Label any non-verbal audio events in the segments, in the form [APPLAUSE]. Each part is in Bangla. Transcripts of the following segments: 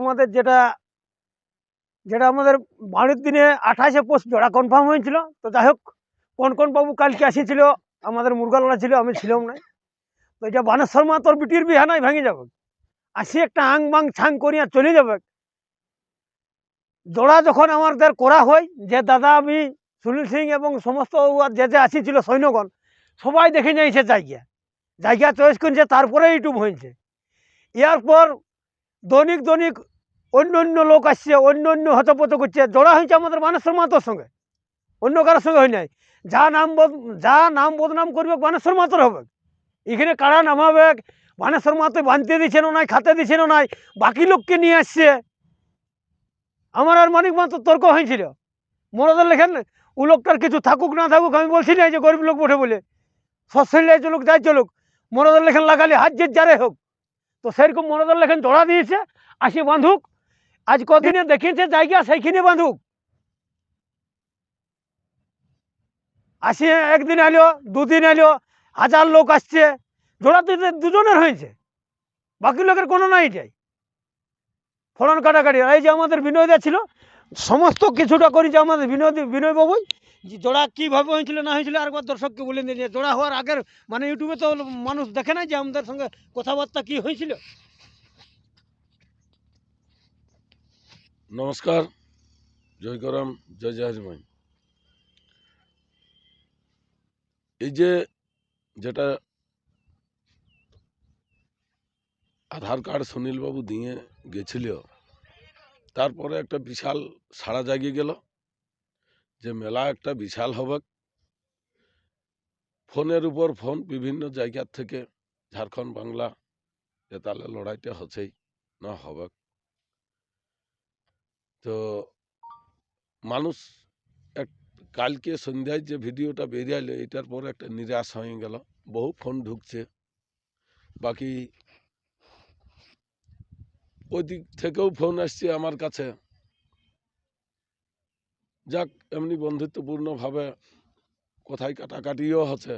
আমাদের যেটা যেটা আমাদের বাড়ির দিনে আঠাশে পোস্ট জোড়া কনফার্ম হয়েছিল। তো যাই হোক, কোন কোন বাবু কালকে আসিছিল আমাদের মুরগালড়া ছিল, আমি ছিলাম না তো এটা বানেশ্বর মা তোর বিটির বিহা নাই, ভেঙে যাবে। আসি একটা আং বাং ছাং করিয়া চলে যাবে। জোড়া যখন আমাদের করা হয়, যে দাদা আমি, সুনীল সিং এবং সমস্ত যে যে আসিছিল সৈন্যগণ, সবাই দেখে নিয়েছে জায়গা। জায়গা চয়েস করেছে তারপরে ইউটিউব হয়েছে। ইয়ার পর দৈনিক দৈনিক অন্য অন্য লোক আসছে, অন্য অন্য হতপত করছে, জোড়া হয়েছে আমাদের মানুষের মাতোর সঙ্গে। অন্য কারোর সঙ্গে হয় নাই। যা নাম যা নাম বদনাম করবে মানুষের মাতর হবে। এখানে কারা নামাবে? মানুষের মাতো বানতে দিচ্ছে না নাই, খাতে দিচ্ছে না নাই, বাকি লোককে নিয়ে আসছে। আমার আর মানিক মাতো তর্ক হয়েছিল। মরদের লেখেন, ও লোকটার কিছু থাকুক না থাকুক, আমি বলছি না যে গরিব লোক বটে বলে। সস্যই চলুক যাই চলুক মরদের লেখেন, লাগালে হাত যে যারে হোক। তো সেরকম মনোদল লেখেন, জোড়া দিয়েছে। আসি বাঁধুক আজ কদিনে দেখিয়েছে জায়গা, সেইখানে বাঁধুক আসি একদিন এলো, দুদিন এলো, হাজার লোক আসছে, জোড়া তো এদের দুজনের হয়েছে। বাকি লোকের কোনো নাই যাই ফলন কাটাকাটি, এই যে আমাদের বিনয়দা ছিল, সমস্ত কিছুটা করেছে আমাদের বিনয় বিনয় বাবুই যে জোড়া কীভাবে হয়েছিল, না হয়েছিল আরেকবার দর্শককে বলে দিন যে জোড়া হওয়ার আগের মানে ইউটিউবে তো মানুষ দেখে না যে আমাদের সঙ্গে কথাবার্তা কি হয়েছিল। নমস্কার, জয় করাম জয় জাহাজমাই এই যে যেটা আধার কার্ড সুনীলবাবু দিয়ে গেছিল, তারপরে একটা বিশাল সাড়া জাগিয়ে গেল। যে মেলা একটা বিশাল হবে ফোনের উপর ফোন বিভিন্ন জায়গার থেকে, ঝাড়খণ্ড, বাংলা, যে তাহলে লড়াইটা হচ্ছেই না হবে তো মানুষ এক, কালকে সন্ধ্যায় যে ভিডিওটা বেরিয়ে এলো এটার পর একটা নিরাশ হয়ে গেল। বহু ফোন ঢুকছে। বাকি ওই দিক থেকেও ফোন আসছে আমার কাছে। যাক এমনি বন্ধুত্বপূর্ণভাবে কোথায় কাটাকাটিও হচ্ছে।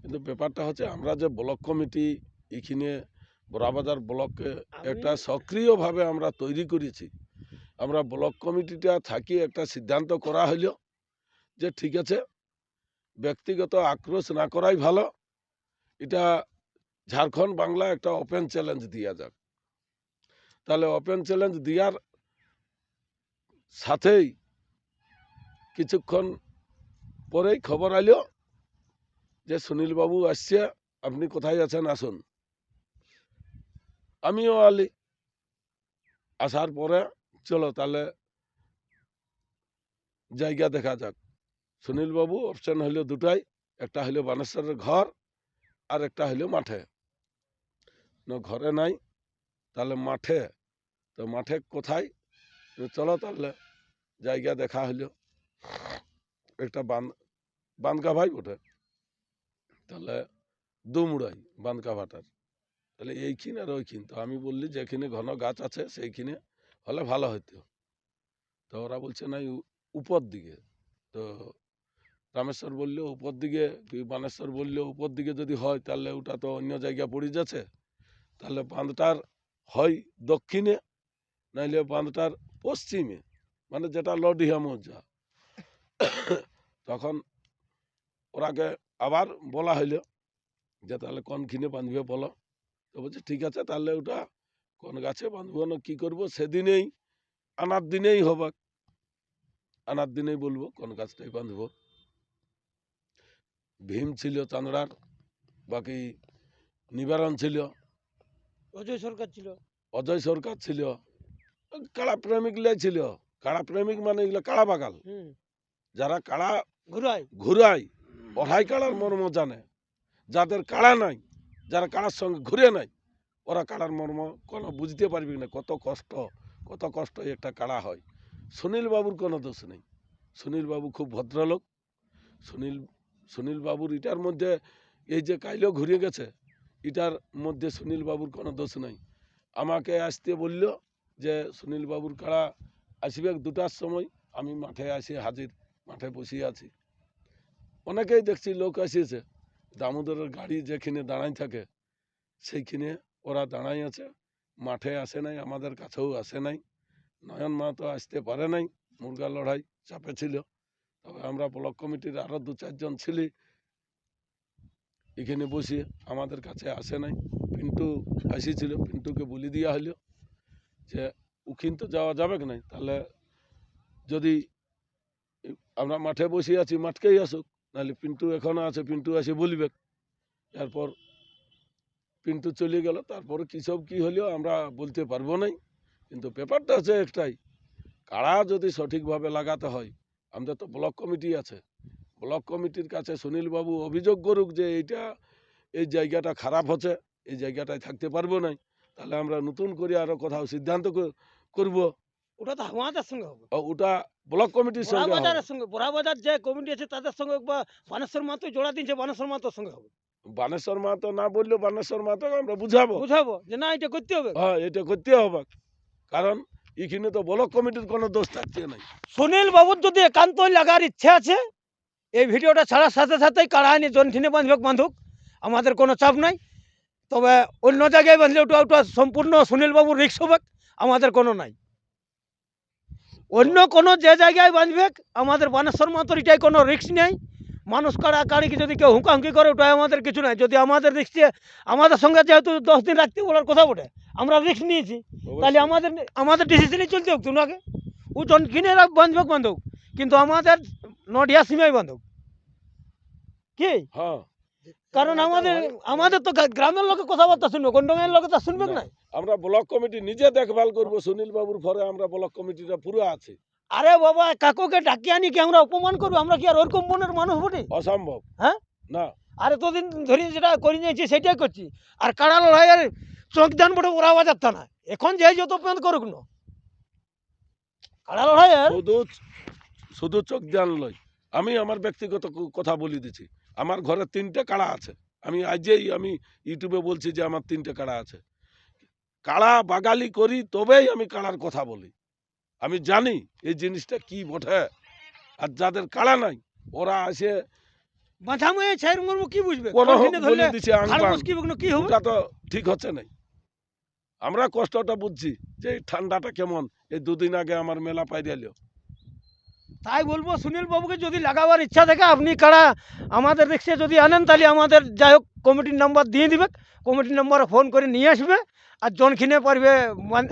কিন্তু ব্যাপারটা হচ্ছে আমরা যে ব্লক কমিটি এখানে বড়াবাজার ব্লককে একটা সক্রিয়ভাবে আমরা তৈরি করেছি। আমরা ব্লক কমিটিটা থাকি একটা সিদ্ধান্ত করা হইল যে ঠিক আছে ব্যক্তিগত আক্রোশ না করাই ভালো। এটা ঝাড়খণ্ড বাংলা একটা ওপেন চ্যালেঞ্জ দিয়া যাক। তাহলে ওপেন চ্যালেঞ্জ দেওয়ার সাথেই কিছুক্ষণ পরেই খবর আইল যে সুনীলবাবু আসছে, আপনি কোথায় আছেন? আসুন। আমিও আলি। আসার পরে, চলো তাহলে জায়গা দেখা যাক। সুনীলবাবু অপশন হইল দুটাই, একটা হইল বানেশ্বরের ঘর আর একটা হইল মাঠে। না ঘরে নাই, তাহলে মাঠে। তো মাঠে কোথায়? চলো তাহলে জায়গা দেখা হইল। একটা বান বানকা ভাই ওঠে তাহলে দুমুড়াই বানকা ভাটার তাহলে এইখিন আর ওইখিন। তো আমি বললি যেখানে ঘন গাছ আছে সেইখানে হলে ভালো হতো তো ওরা বলছে না উপর দিকে। তো রামেশ্বর বলল, উপর দিকে কি বানেশ্বর বলল, উপর দিকে যদি হয় তাহলে ওটা তো অন্য জায়গায় পড়ে যাচ্ছে। তাহলে বাঁধটার হয় দক্ষিণে, নাইলে বাঁধটার পশ্চিমে। মানে যেটা লডিহা মৌজা [COUGHS] তখন ওরাকে আবার বলা হইল যে তাহলে কোনখিনে বাঁধবে বলো? তো বলছে ঠিক আছে তাহলে ওটা কোন গাছে বাঁধবো না কী করব? সেদিনেই আনার দিনেই হবে। আনার দিনেই বলব কোন গাছটাই বাঁধবো। ভীম ছিল চাঁদড়ার বাকি নিবারণ ছিল। অজয় সরকার ছিল। অজয় সরকার ছিল। কাড়া প্রেমিকলাই ছিল। কাড়া প্রেমিক মানে এগুলো কাড়া বাগাল। হুম। যারা কাড়া ঘুরাই ঘুরায় ওরাই কাড়ার মর্ম জানে। যাদের কাড়া নাই যারা কাড়ার সঙ্গে ঘুরে নাই ওরা কাড়ার মর্ম কোনো বুঝতে পারবি না কত কষ্ট কত কষ্ট একটা কাড়া হয়। সুনীল বাবুর কোনো দোষ নেই। সুনীল বাবু খুব ভদ্রলোক। সুনীল সুনীল বাবুর এটার মধ্যে এই যে কাইলেও ঘুরে গেছে এটার মধ্যে সুনীল বাবুর কোনো দোষ নেই। আমাকে আসতে বলল যে সুনীল বাবুর কাড়া আসবে দুটার সময় আমি মাঠে আসি হাজির। মাঠে বসে আছি। অনেকেই দেখছি লোক আসিয়েছে, দামোদরের গাড়ি যেখানে দাঁড়াই থাকে, সেইখানে ওরা দাঁড়াই আছে। মাঠে আসে নাই, আমাদের কাছেও আসে নাই। নয়ন মা তো আসতে পারে নাই, মুরগা লড়াই চাপে ছিল। তবে আমরা ব্লক কমিটির আরও দু চারজন ছিলি। এখানে বসে আমাদের কাছে আসে নাই। পিন্টু আসিছিল পিন্টুকে বলি দেওয়া হলো যে উখিন তো যাওয়া যাবে কি নাই? তাহলে যদি আমরা মাঠে বসে আছি মাঠকেই আসুক। নাহলে পিন্টু এখনও আছে পিন্টু আসে বলবে। এরপর পিন্টু চলে গেল তারপর কী সব কী হলো আমরা বলতে পারব নাই। কিন্তু ব্যাপারটা হচ্ছে একটাই কাড়া যদি সঠিকভাবে লাগাতে হয় আমাদের তো ব্লক কমিটি আছে। ব্লক কমিটির কাছে সুনীলবাবু অভিযোগ করুক যে এইটা এই জায়গাটা খারাপ হচ্ছে এই জায়গাটায় থাকতে পারব নাই তাহলে আমরা নতুন করে আরও কোথাও সিদ্ধান্ত কর- করব। ওটা তো আমাদের সঙ্গে হবে। ওটা ব্লক কমিটির সঙ্গে হবে। বড়াবাজারের সঙ্গে বড়াবাজার যে কমিটি আছে তাদের সঙ্গে বা বানেশ্বর মাহাতো জোড়া দিয়েছে বানেশ্বর মাহাতোর সঙ্গে হবে। বানেশ্বর মাহাতো না বললেও বানেশ্বর মাহাতো আমরা বুঝাবো। বুঝাবো যে না এটা করতে হবে। হ্যাঁ এটা করতে হবে। কারণ এখানে তো ব্লক কমিটির কোনো দোষ থাকছে নাই সুনীল বাবুর যদি একান্ত লাগার ইচ্ছা আছে এই ভিডিওটা ছাড়ার সাথে সাথেই কাড়াহানি জনঠিনে বাঁধবে বাঁধুক আমাদের কোনো চাপ নাই। তবে অন্য জায়গায় বাঁধলে ওটা ওটা সম্পূর্ণ সুনীল বাবুর রিক্স হবে আমাদের কোনো নাই। অন্য কোনো যে জায়গায় বাঁধবে আমাদের বানেশ্বর মাতর এটাই কোনো রিক্স নেই। মানুষ কাড়া কাড়িকে যদি কেউ হুঁকাহুঁকি করে ওটাই আমাদের কিছু নাই। যদি আমাদের রিক্সে আমাদের সঙ্গে যেহেতু দশ দিন রাখতে বলার কথা বটে আমরা রিক্স নিয়েছি। তাহলে আমাদের আমাদের ডিসিশনই চলতে হোক তোমাকে ও জন কিনে রাখ বাঁধবে বাঁধুক। কিন্তু আমাদের নডিয়া সীমায় বাঁধুক। কি? হ্যাঁ। কারণ আমাদের আমাদের তো গ্রামের লোকে কথাবার্তা শুনবে গন্ডমের লোকে তো শুনবে না। আমরা ব্লক কমিটি নিজে দেখভাল করব সুনীল বাবুর পরে আমরা ব্লক কমিটিটা পুরো আছে। আরে বাবা কাকুকে ডাকি আনি কি আমরা অপমান করব? আমরা কি আর ওরকম মনের মানুষ বটি? অসম্ভব। হ্যাঁ? না। আর এতদিন ধরে যেটা করে নিয়েছি সেটাই করছি। আর কাড়া লড়াইয়ের চোখ দান বটে ওরা বাজার তা না এখন যে যত পেঁদ করুক না। কাড়া লড়াইয়ের? শুধু শুধু চোখ দেন লয় আমি আমার ব্যক্তিগত কথা বলে দিচ্ছি। আমার ঘরে তিনটে কাড়া আছে। আমি আজই আমি ইউটিউবে বলছি যে আমার তিনটে কাড়া আছে। কাড়া বাগালি করি তবেই আমি কাড়ার কথা বলি। আমি জানি এই জিনিসটা কি বটে আর যাদের কাড়া নাই ওরা আসে মাথা মুয়ে ছাইর মর্ম কি বুঝবে? কোনো বলে দিছে কি হবে? তো ঠিক হচ্ছে নাই। আমরা কষ্টটা বুঝছি যে এই ঠান্ডাটা কেমন এই দুদিন আগে আমার মেলা পাই পাইরিয়াল তাই বলব সুনীল বাবুকে যদি লাগাবার ইচ্ছা থাকে আপনি কারা? আমাদের রিক্সে যদি আনেন তাহলে আমাদের যাই হোক কমিটির নাম্বার দিয়ে দিবে কমিটির নাম্বারে ফোন করে নিয়ে আসবে আর জন কিনে পারবে।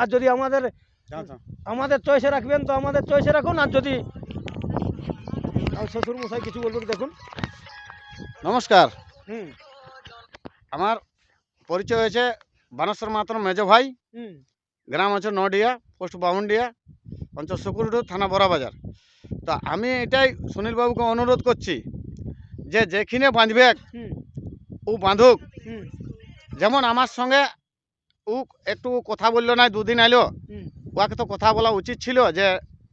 আর যদি আমাদের আমাদের চয়েসে রাখবেন তো আমাদের চয়েসে রাখুন আর যদি শ্বশুর মশাই কিছু বলবেন দেখুন। নমস্কার। হুম। আমার পরিচয় হয়েছে বানেশ্বর মাতর মেজো ভাই। হুম। গ্রাম আছে নডিয়া পোস্ট বামুন্ডিয়া অঞ্চল শুকুরডু থানা বড়াবাজার। তা আমি এটাই সুনীলবাবুকে অনুরোধ করছি যে যেখানে বাঁধবে ও বাঁধুক। যেমন আমার সঙ্গে ও একটু কথা বলল না দুদিন আইলো। ওকে তো কথা বলা উচিত ছিল যে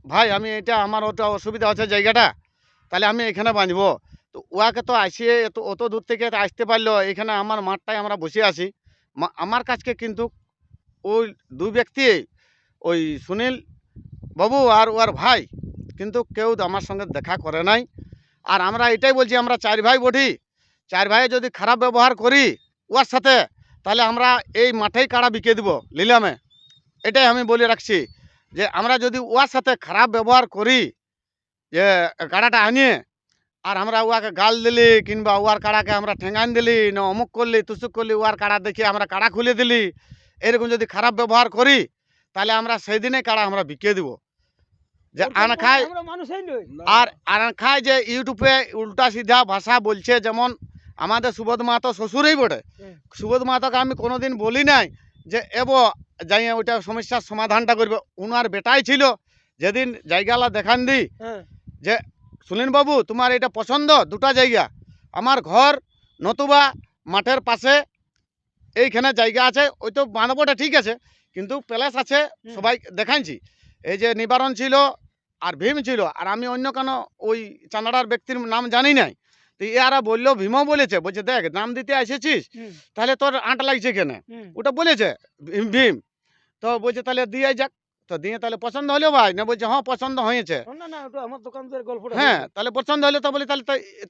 ভাই আমি এটা আমার ওটা অসুবিধা আছে জায়গাটা তাহলে আমি এখানে বাঁধবো। তো ওয়াকে তো আসিয়ে এত অত দূর থেকে আসতে পারল এখানে আমার মাঠটায় আমরা বসে আছি। আমার কাছকে কিন্তু ওই দুই ব্যক্তি ওই সুনীল বাবু আর ওর ভাই কিন্তু কেউ আমার সঙ্গে দেখা করে নাই। আর আমরা এটাই বলছি, আমরা চার ভাই বটি, চার ভাই যদি খারাপ ব্যবহার করি ওর সাথে, তাহলে আমরা এই মাঠেই কাড়া বিকে দিব, লিলামে। এটাই আমি বলে রাখছি যে, আমরা যদি ওর সাথে খারাপ ব্যবহার করি, যে কাড়াটা আনিয়ে, আর আমরা উয়াকে গাল দিলি, কিংবা উয়ার কাড়াকে আমরা ঠেঙ্গান দিলি, না অমুক করলি, তুসুক করলি উয়ার কাড়া দেখি আমরা কাড়া খুলে দিলি, এরকম যদি খারাপ ব্যবহার করি, তাহলে আমরা সেই দিনে কাড়া আমরা বিকে দিব। যে আন খায় আমরা মানুষই নই। আর আনখায় যে ইউটিউবে উল্টা সিধা ভাষা বলছে যেমন আমাদের সুবোধ মাহাতো শ্বশুরই বটে। সুবোধ মাহাতোকে আমি কোনোদিন বলি নাই যে এব যাই ওইটা সমস্যার সমাধানটা করবে। উনার বেটাই ছিল যেদিন জায়গালা দেখান দি যে সুনীল বাবু তোমার এটা পছন্দ দুটা জায়গা। আমার ঘর নতুবা মাঠের পাশে এইখানে জায়গা আছে ওই তো বাঁধবোটা ঠিক আছে কিন্তু প্যালেস আছে সবাই দেখাইছি। এই যে নিবারণ ছিল আর ভীম ছিল আর আমি অন্য কোনো ওই চান্দাড়ার ব্যক্তির নাম জানি নাই। তো ইয়ারা বলল ভীমও বলেছে বলছে দেখ নাম দিতে এসেছিস তাহলে তোর আঁট লাগছে কেন? ওটা বলেছে ভীম- ভীম। তো বলছে তাহলে দিয়ে যাক। তো দিয়ে তাহলে পছন্দ হলো ভাই? না বলছে হ্যাঁ পছন্দ হয়েছে। হ্যাঁ তাহলে পছন্দ হলে তো বলি তাহলে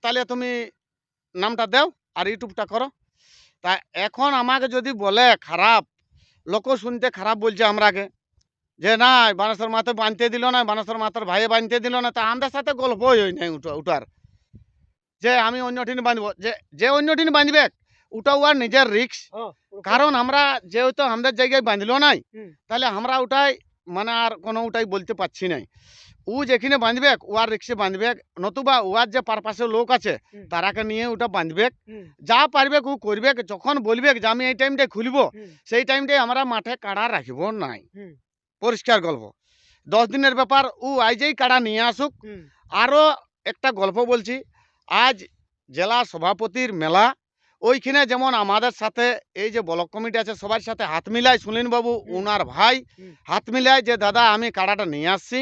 তাহলে তুমি নামটা দাও আর ইউটিউবটা করো। তা এখন আমাকে যদি বলে খারাপ লোকও শুনতে খারাপ বলছে আমরাকে যে না বানেশ্বর মাথা বানতে দিল না বানেশ্বর মাথার ভাইয়ে বানতে দিল না তা আমাদের সাথে গল্পই হয় নাই উঠা উঠার। যে আমি অন্য ঠিন বাঁধবো যে যে অন্য ঠিন বাঁধবে ওটা ওর নিজের রিক্স। কারণ আমরা যেহেতু আমাদের জায়গায় বাঁধলো নাই তাহলে আমরা ওটাই মানে আর কোনো ওটাই বলতে পারছি নাই। ও যেখানে বাঁধবে ওয়ার রিক্সে বাঁধবে নতুবা ওয়ার যে পারপাশে লোক আছে তারাকে নিয়ে ওটা বাঁধবে। যা পারবে ও করবে যখন বলবে যে আমি এই টাইমটায় খুলবো সেই টাইমটায় আমরা মাঠে কাড়া রাখব নাই। পরিষ্কার গল্প। দশ দিনের ব্যাপার ও আইজেই কাড়া নিয়ে আসুক। আরও একটা গল্প বলছি আজ জেলা সভাপতির মেলা ওইখানে যেমন আমাদের সাথে এই যে ব্লক কমিটি আছে সবার সাথে হাত মিলায় সুনীল বাবু ওনার ভাই হাত মিলায় যে দাদা আমি কাড়াটা নিয়ে আসছি।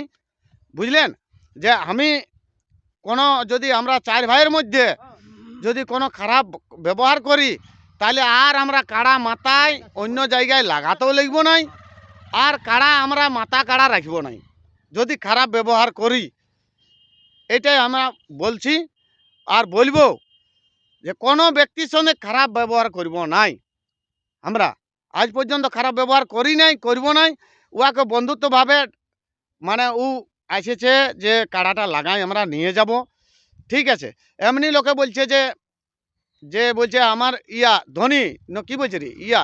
বুঝলেন? যে আমি কোনো যদি আমরা চার ভাইয়ের মধ্যে যদি কোনো খারাপ ব্যবহার করি তাহলে আর আমরা কাড়া মাথায় অন্য জায়গায় লাগাতেও লাগবো নাই? আর কাড়া আমরা মাথা কাড়া রাখব নাই। যদি খারাপ ব্যবহার করি, এটাই আমরা বলছি আর বলব যে কোনো ব্যক্তির সঙ্গে খারাপ ব্যবহার করব নাই। আমরা আজ পর্যন্ত খারাপ ব্যবহার করি নাই, করব নাই। উহাকে বন্ধুত্বভাবে মানে উ এসেছে যে কাড়াটা লাগাই আমরা নিয়ে যাব। ঠিক আছে, এমনি লোকে বলছে যে যে বলছে আমার ইয়া ধনী, ন কি বলছে রে? ইয়া।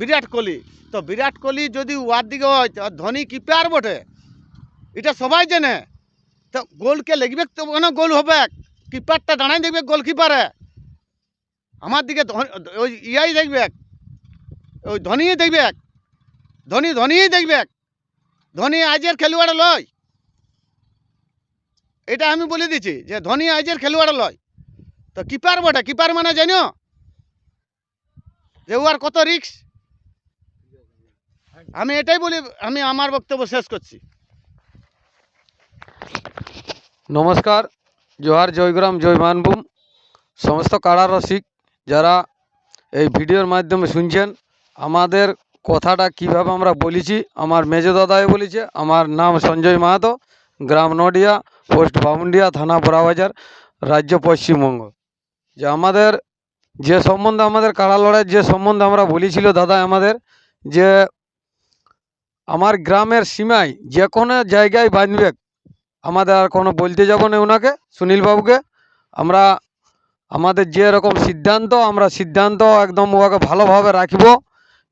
বিরাট কোহলি। তো বিরাট কোহলি যদি ওয়ার দিকে হয়, তো ধোনি কিপার বটে? এটা সবাই জানে। তো গোলকে লাগবে তো কেন গোল হবে? কিপারটা দাঁড়াই দেখবে গোলকিপারে। আমার দিকে ধোনি- ওই ইয়াই দেখবে। ওই ধোনিই দেখবে। ধোনি, ধোনিই দেখবে। ধোনি আজের খেলোয়াড় লয়। এটা আমি বলে দিচ্ছি যে ধোনি আজের খেলোয়াড় লয়। তো কিপার বটে, কিপার মানে জানো? যে ওর কত রিক্স আমি এটাই বলি, আমি আমার বক্তব্য শেষ করছি। নমস্কার, জোহার, জয়গ্রাম, জয় মানভূম। সমস্ত কাড়া রসিক যারা এই ভিডিওর মাধ্যমে শুনছেন, আমাদের কথাটা কীভাবে আমরা বলেছি, আমার মেজো দাদাই বলেছে, আমার নাম সঞ্জয় মাহাতো, গ্রাম নডিয়া, পোস্ট বামুন্ডিয়া, থানা বোরাবাজার রাজ্য পশ্চিমবঙ্গ যে আমাদের যে সম্বন্ধে, আমাদের কাড়া লড়াইয়ের যে সম্বন্ধে আমরা বলেছিল দাদা আমাদের, যে আমার গ্রামের সীমায় যে কোনো জায়গায় বাঁধবে। আমাদের আর কোনো বলতে যাব না ওনাকে সুনীলবাবুকে। আমরা, আমাদের যে রকম সিদ্ধান্ত, আমরা সিদ্ধান্ত একদম ওকে ভালোভাবে রাখব।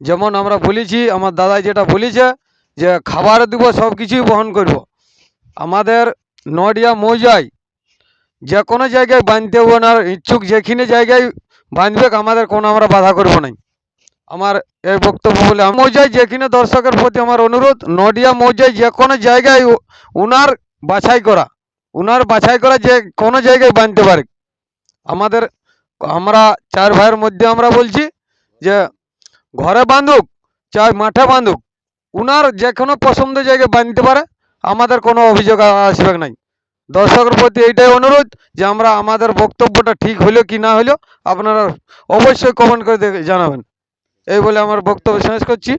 যেমন আমরা বলেছি, আমার দাদা যেটা বলেছে, যে খাবার দিব, সব কিছুই বহন করব। আমাদের নডিয়া মৌজায় যে কোনো জায়গায় বাঁধতে ওনার ইচ্ছুক, যেখানে জায়গায় বাঁধবে, আমাদের কোনো আমরা বাধা করব নাই। আমার এই বক্তব্য বলে মৌজায় যেখানে দর্শকের প্রতি আমার অনুরোধ, নডিয়া মৌজায় যে কোনো জায়গায় ওনার বাছাই করা ওনার বাছাই করা যে কোনো জায়গায় বানতে পারে। আমাদের, আমরা চার ভাইয়ের মধ্যে আমরা বলছি যে ঘরে বাঁধুক চাই মাঠে বাঁধুক, উনার যে কোনো পছন্দ জায়গায় বাঁধতে পারে, আমাদের কোনো অভিযোগ আসবে নাই। দর্শকের প্রতি এইটাই অনুরোধ যে আমরা আমাদের বক্তব্যটা ঠিক হলো কি না হলো আপনারা অবশ্যই কমেন্ট করে জানাবেন। এই বলে আমার বক্তব্য শেষ করছি।